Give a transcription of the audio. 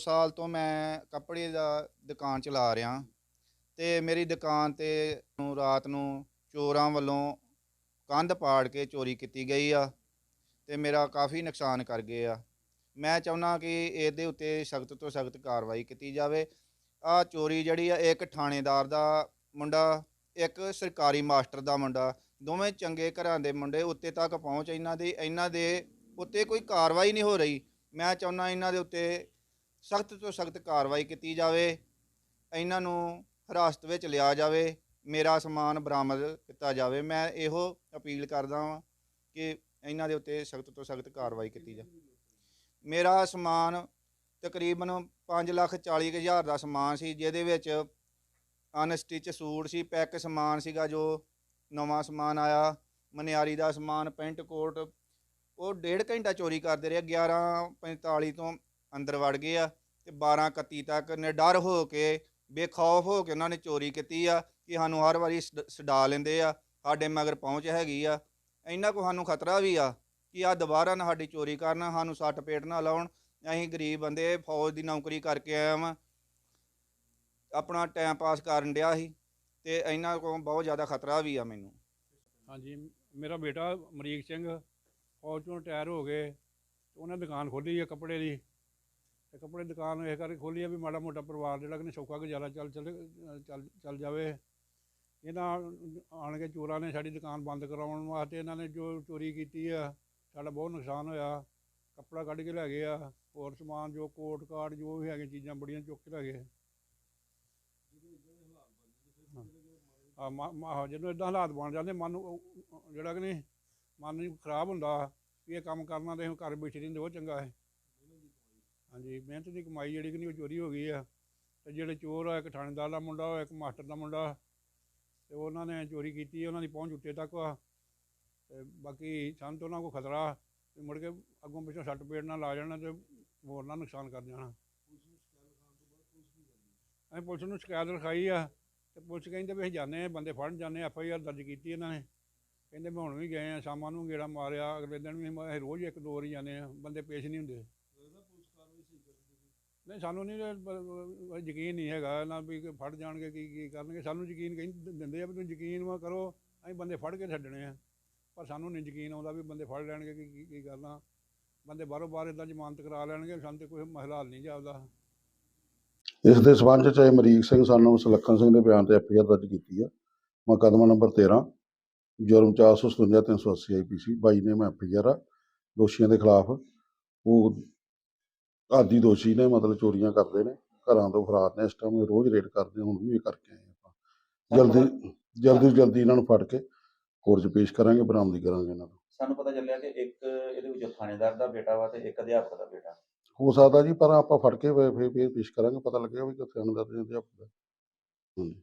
ਸਾਲ ਤੋਂ ਮੈਂ ਕੱਪੜੇ ਦਾ ਦੁਕਾਨ ਚਲਾ ਰਿਹਾ। ਤੇ ਮੇਰੀ ਦੁਕਾਨ ਤੇ ਨੂੰ ਰਾਤ ਨੂੰ ਚੋਰਾਂ ਵੱਲੋਂ ਕੰਧ ਪਾੜ ਕੇ ਚੋਰੀ ਕੀਤੀ ਗਈ ਆ ਤੇ ਮੇਰਾ ਕਾਫੀ ਨੁਕਸਾਨ ਕਰ ਗਏ ਆ। ਮੈਂ ਚਾਹੁੰਦਾ ਕਿ ਇਹਦੇ ਉੱਤੇ ਸਖਤ ਤੋਂ ਸਖਤ ਕਾਰਵਾਈ ਕੀਤੀ ਜਾਵੇ। ਆ ਚੋਰੀ ਜਿਹੜੀ ਆ ਇੱਕ ਥਾਣੇਦਾਰ ਦਾ ਮੁੰਡਾ, ਇੱਕ ਸਰਕਾਰੀ ਮਾਸਟਰ ਦਾ ਮੁੰਡਾ, ਦੋਵੇਂ ਚੰਗੇ ਘਰਾਂ ਦੇ ਮੁੰਡੇ ਉੱਤੇ ਤੱਕ ਪਹੁੰਚ ਇਹਨਾਂ ਦੀ, ਇਹਨਾਂ ਦੇ ਉੱਤੇ ਕੋਈ ਕਾਰਵਾਈ ਨਹੀਂ ਹੋ ਰਹੀ। ਮੈਂ ਚਾਹੁੰਦਾ ਇਹਨਾਂ ਦੇ ਉੱਤੇ ਸਖਤ ਤੋਂ ਸਖਤ ਕਾਰਵਾਈ ਕੀਤੀ ਜਾਵੇ, ਇਹਨਾਂ ਨੂੰ ਹਿਰਾਸਤ ਵਿੱਚ ਲਿਆ ਜਾਵੇ, ਮੇਰਾ ਸਮਾਨ ਬਰਾਮਦ ਕੀਤਾ ਜਾਵੇ। ਮੈਂ ਇਹੋ ਅਪੀਲ ਕਰਦਾ ਹਾਂ ਕਿ ਇਹਨਾਂ ਦੇ ਉੱਤੇ ਸਖਤ ਤੋਂ ਸਖਤ ਕਾਰਵਾਈ ਕੀਤੀ ਜਾਵੇ। ਮੇਰਾ ਸਮਾਨ ਤਕਰੀਬਨ 5 ਲੱਖ 40 ਕੁ ਹਜ਼ਾਰ ਦਾ ਸਮਾਨ ਸੀ, ਜਿਹਦੇ ਵਿੱਚ ਅਨਸਟਿਚ ਸੂਟ ਸੀ ਪੈਕ ਸਮਾਨ ਸੀਗਾ ਜੋ ਨਵਾਂ ਸਮਾਨ ਆਇਆ, ਮਨਿਆਰੀ ਦਾ ਸਮਾਨ, ਪੈਂਟ ਕੋਟ, ਉਹ ਡੇਢ ਘੰਟਾ ਚੋਰੀ ਕਰਦੇ ਰਹੇ 11:45 ਤੋਂ ਅੰਦਰ ਵੜ ਗਏ ਆ ਤੇ 12:31 ਤੱਕ ਨਿਡਰ ਹੋ ਕੇ, ਬੇਖੌਫ ਹੋ ਕੇ ਉਹਨਾਂ ਨੇ ਚੋਰੀ ਕੀਤੀ ਆ ਕਿ ਸਾਨੂੰ ਹਰ ਵਾਰੀ ਸਡਾ ਲੈਂਦੇ ਆ, ਸਾਡੇ ਮਗਰ ਪਹੁੰਚ ਹੈਗੀ ਆ। ਇੰਨਾ ਕੋ ਸਾਨੂੰ ਖਤਰਾ ਵੀ ਆ ਕਿ ਆ ਦੁਬਾਰਾ ਨਾ ਸਾਡੀ ਚੋਰੀ ਕਰਨ, ਸਾਨੂੰ ਸੱਟ ਪੇਟ ਨਾ ਲਾਉਣ। ਅਸੀਂ ਗਰੀਬ ਬੰਦੇ, ਫੌਜ ਦੀ ਨੌਕਰੀ ਕਰਕੇ ਆਇਆ ਵਾਂ। ਆਪਣਾ ਟਾਈਮ ਪਾਸ ਕਰਨ ਡਿਆ ਸੀ ਤੇ ਇਹਨਾਂ ਕੋਲ ਬਹੁਤ ਜ਼ਿਆਦਾ ਖਤਰਾ ਵੀ ਆ ਮੈਨੂੰ। ਹਾਂਜੀ, ਮੇਰਾ ਬੇਟਾ ਅਮਰੀਕ ਸਿੰਘ, ਫੌਜ ਚੋਂ ਰਿਟਾਇਰ ਹੋ ਗਏ ਉਹਨੇ ਦੁਕਾਨ ਖੋਲੀ ਹੈ ਕੱਪੜੇ ਦੀ। ਤੇ ਕੱਪੜੇ ਦੁਕਾਨ ਇਹ ਕਰਕੇ ਖੋਲੀ ਹੈ ਵੀ ਮਾੜਾ ਮੋਟਾ ਪਰਿਵਾਰ ਜਿਹੜਾ ਕਿ ਸੌਖਾ ਗੁਜ਼ਾਰਾ ਚੱਲ ਚੱਲ ਚੱਲ ਚੱਲ ਜਾਵੇ। ਇਹਨਾਂ ਆਣ ਕੇ ਚੋਰਾਂ ਨੇ ਸਾਡੀ ਦੁਕਾਨ ਬੰਦ ਕਰਾਉਣ ਵਾਸਤੇ ਇਹਨਾਂ ਨੇ ਜੋ ਚੋਰੀ ਕੀਤੀ ਆ, ਸਾਡਾ ਬਹੁਤ ਨੁਕਸਾਨ ਹੋਇਆ। ਕੱਪੜਾ ਕੱਢ ਕੇ ਲੈ ਗਏ ਆ, ਹੋਰ ਸਮਾਨ ਜੋ ਕੋਟ ਕਾਰਡ ਜੋ ਵੀ ਹੈਗੇ ਚੀਜ਼ਾਂ ਬੜੀਆਂ ਚੁੱਕ ਕੇ ਲੈ ਗਏ। ਆ ਮਾ- ਜਦੋਂ ਇਦਾਂ ਹਾਲਾਤ ਬਣ ਜਾਂਦੇ, ਮਨ ਨੂੰ ਉਹ- ਜਿਹੜਾ ਕਿ ਨਹੀਂ, ਮਨ ਨੂੰ ਖਰਾਬ ਹੁੰਦਾ ਵੀ ਇਹ ਕੰਮ ਕਰਨਾ ਤੇ ਘਰ ਬੈਠੇ ਰਹਿੰਦੇ, ਉਹ ਚੰਗਾ ਹੈ। ਹਾਂਜੀ ਮਿਹਨਤ ਦੀ ਕਮਾਈ ਜਿਹੜੀ ਕਿ ਨਹੀਂ ਉਹ ਚੋਰੀ ਹੋ ਗਈ ਆ। ਤੇ ਜਿਹੜੇ ਚੋਰ ਆ ਇੱਕ ਥਾਣੇਦਾਰ ਦਾ ਮੁੰਡਾ ਉਹ ਇੱਕ ਮਾਸਟਰ ਦਾ ਮੁੰਡਾ ਤੇ ਉਹਨਾਂ ਨੇ ਚੋਰੀ ਕੀਤੀ ਉਹਨਾਂ ਦੀ ਪਹੁੰਚ ਉੱਤੇ ਤੱਕ ਆ। ਤੇ ਬਾਕੀ ਸਾਨੂੰ ਤਾਂ ਉਹਨਾਂ ਕੋ ਖਤਰਾ ਵੀ ਮੁੜ ਕੇ ਅੱਗੋਂ ਪਿੱਛੋਂ ਸੱਟ ਪੇਟ ਨਾਲ ਲਾ ਜਾਣਾ ਤੇ ਹੋਰ ਨਾ ਨੁਕਸਾਨ ਕਰ ਜਾਣਾ। ਅਸੀਂ ਪੁਲਿਸ ਨੂੰ ਸ਼ਿਕਾਇਤ ਲਿਖਾਈ ਆ ਤੇ ਪੁਲਿਸ ਕਹਿੰਦੇ ਵੀ ਅਸੀਂ ਜਾਂਦੇ ਆ ਬੰਦੇ ਫੜਨ ਜਾਂਦੇ ਐਫ ਆਈ ਆਰ ਦਰਜ ਕੀਤੀ ਇਹਨਾਂ ਨੇ। ਕਹਿੰਦੇ ਮੈਂ ਹੁਣ ਵੀ ਗਏ ਆ ਸ਼ਾਮਾਂ ਨੂੰ ਗੇੜਾ ਮਾਰਿਆ ਅਗਲੇ ਦਿਨ ਵੀ ਅਸੀਂ ਰੋਜ਼ ਇੱਕ ਦੋ ਵਾਰੀ ਜਾਂਦੇ ਆ ਬੰਦੇ ਪੇਸ਼ ਨਹੀਂ ਹੁੰਦੇ। ਨਹੀਂ, ਸਾਨੂੰ ਨਹੀਂ, ਇਹ ਬ- ਯਕੀਨ ਨਹੀਂ ਹੈਗਾ ਨਾ ਵੀ ਕਿ ਫੜ ਜਾਣਗੇ, ਕੀ ਕੀ ਕਰਨਗੇ। ਸਾਨੂੰ ਯਕੀਨ ਕਹਿੰਦੇ ਦਿੰਦੇ ਆ ਵੀ ਤੁਸੀਂ ਯਕੀਨ ਵਾ ਕਰੋ, ਅਸੀਂ ਬੰਦੇ ਫੜ ਕੇ ਛੱਡਣੇ ਆ। ਪਰ ਸਾਨੂੰ ਨਹੀਂ ਯਕੀਨ ਆਉਂਦਾ ਵੀ ਬੰਦੇ ਫੜ ਲੈਣਗੇ ਕੀ, ਕੀ- ਕੀ ਕਰਨਾ। ਬੰਦੇ ਬਾਹਰੋਂ ਬਾਹਰ ਇਦਾਂ ਜ਼ਮਾਨਤ ਕਰਾ ਲੈਣਗੇ, ਸਾਨੂੰ ਤੇ ਕੋਈ ਮਸਲਾ ਹੱਲ ਨਹੀਂ ਜਾਪਦਾ ਇਸ ਦੇ ਸਬੰਧ ਚ ਅਮਰੀਕ ਸਿੰਘ ਸਾਨੂੰ ਸੁਲੱਖਣ ਸਿੰਘ ਦੇ ਬਿਆਨ ਤੇ ਐਫਆਈਆਰ ਦਰਜ ਕੀਤੀ ਆ। ਮੁਕੱਦਮਾ ਨੰਬਰ 13 ਜੁਰਮ 457 380 ਆਈਪੀਸੀ 22 ਨੇ ਮੈਂ ਐਫਆਈਆਰ ਆ, ਦੋਸ਼ੀਆਂ ਦੇ ਖਿਲਾਫ ਉਹ ਆਦੀ ਦੋਸ਼ੀ ਨੇ ਮਤਲਬ ਚੋਰੀਆਂ ਕਰਦੇ ਨੇ ਘਰਾਂ ਤੋਂ ਫਰਾਰ ਨੇ ਇਸ ਟਾਈਮ ਰੋਜ਼ ਰੇਡ ਕਰਦੇ ਹੁਣ ਵੀ ਇਹ ਕਰਕੇ ਆਏ ਆਪਾਂ। ਜਲਦੀ ਜਲਦੀ ਜਲਦੀ ਇਹਨਾਂ ਨੂੰ ਫੜ ਕੇ ਕੋਰਟ 'ਚ ਪੇਸ਼ ਕਰਾਂਗੇ ਬਰਾਮਦੀ ਕਰਾਂਗੇ ਇਹਨਾਂ ਨੂੰ ਸਾਨੂੰ ਪਤਾ ਚੱਲਿਆ ਕਿ ਇੱਕ ਇਹਦੇ ਵਿੱਚ ਥਾਣੇਦਾਰ ਦਾ ਬੇਟਾ ਵਾ ਤੇ ਇੱਕ ਅਧਿਆਪਕ ਦਾ ਬੇਟਾ। ਹੋ ਸਕਦਾ ਜੀ ਪਰ ਆਪਾਂ ਫੜ ਕੇ ਫਿਰ ਪੇਸ਼ ਕਰਾਂਗੇ ਪਤਾ ਲੱਗੇਗਾ ਵੀ ਕਿੱਥੇ ਅੰਦਰ ਦੇ ਅਧਿਆਪਕ ਦਾ। ਹਾਂਜੀ।